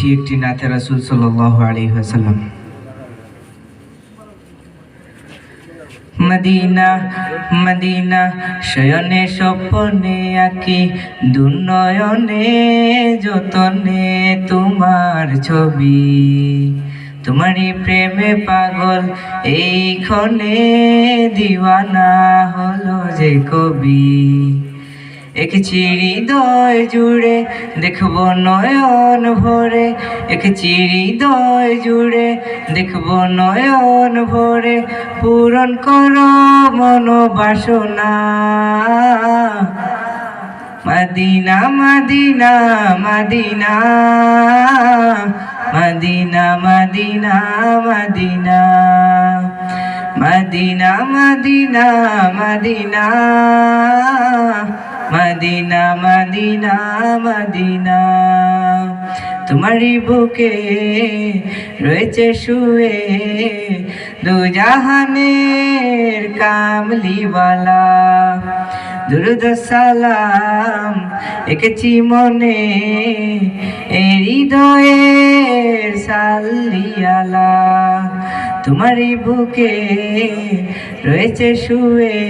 করছি একটি নাথে রাসুল সাল্লাহ আলী হাসাল্লাম মদিনা মদিনা, শয়নে স্বপনে আঁকি দুনয়নে যতনে তোমার ছবি। তোমারই প্রেমে পাগল এই ক্ষণে দিওয়ানা হলো যে কবি। এঁকেছি হৃদয় জুড়ে দেখব নয়ন ভরে এঁকেছি হৃদয় জুড়ে দেখব নয়ন ভরে, পূরণ কর মনোবাসনা Medina Medina Medina Medina Medina Medina Medina Medina Medina. Medina Medina Medina. তোমারই বুকে রয়েছে শুয়ে দু জাহানের কামলিওয়ালা। দুরুদ সালাম এঁকেছি মনে হৃদয়ের সাল্লিয়ালা। তোমারই বুকে রয়েছে শুয়ে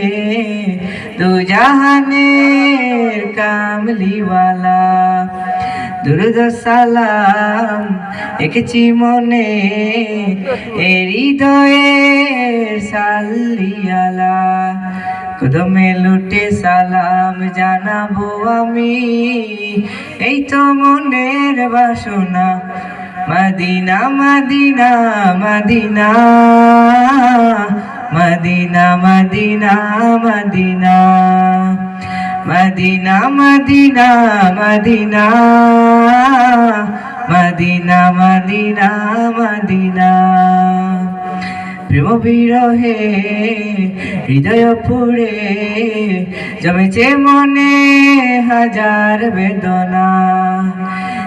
দু জাহানের কামলিওয়ালা। দুরুদ সালাম এঁকেছি মনে, এ হৃদয়ের সাল্লিয়ালা কদমে লুটে সালাম জানাব আমি, এই তো মনের বাসনা। Medina Medina Medina. Medina Medina Medina. Medina Medina Medina. Medina Medina Medina. প্রেম বিরহে, হৃদয় পুড়ে জমেছে মনে হাজার বেদনা।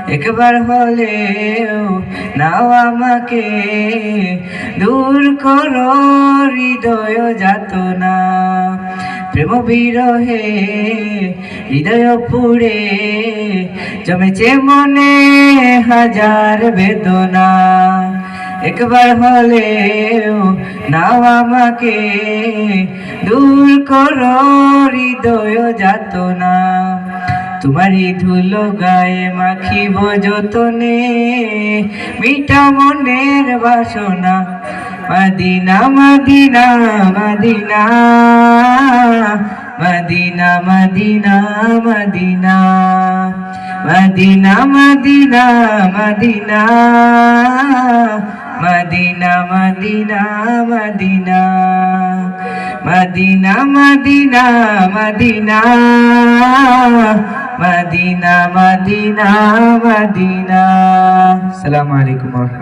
একবার হলেও নাও আমাকে দূর করো, হৃদয় যাতনা। প্রেম বিরহে, হৃদয় পুড়ে, জমেছে মনে হাজার বেদনা। একবার হলেও নাও আমাকে দূর করো, হৃদয় যাতনা। তোমারই ধুলো গায়ে মাখিব যতনে মিঠা মনের বাসনা Medina Medina Medina Medina Medina Medina Medina Medina Medina Medina Medina Medina Medina Medina Medina Medina Medina Medina. আসসালামু আলাইকুম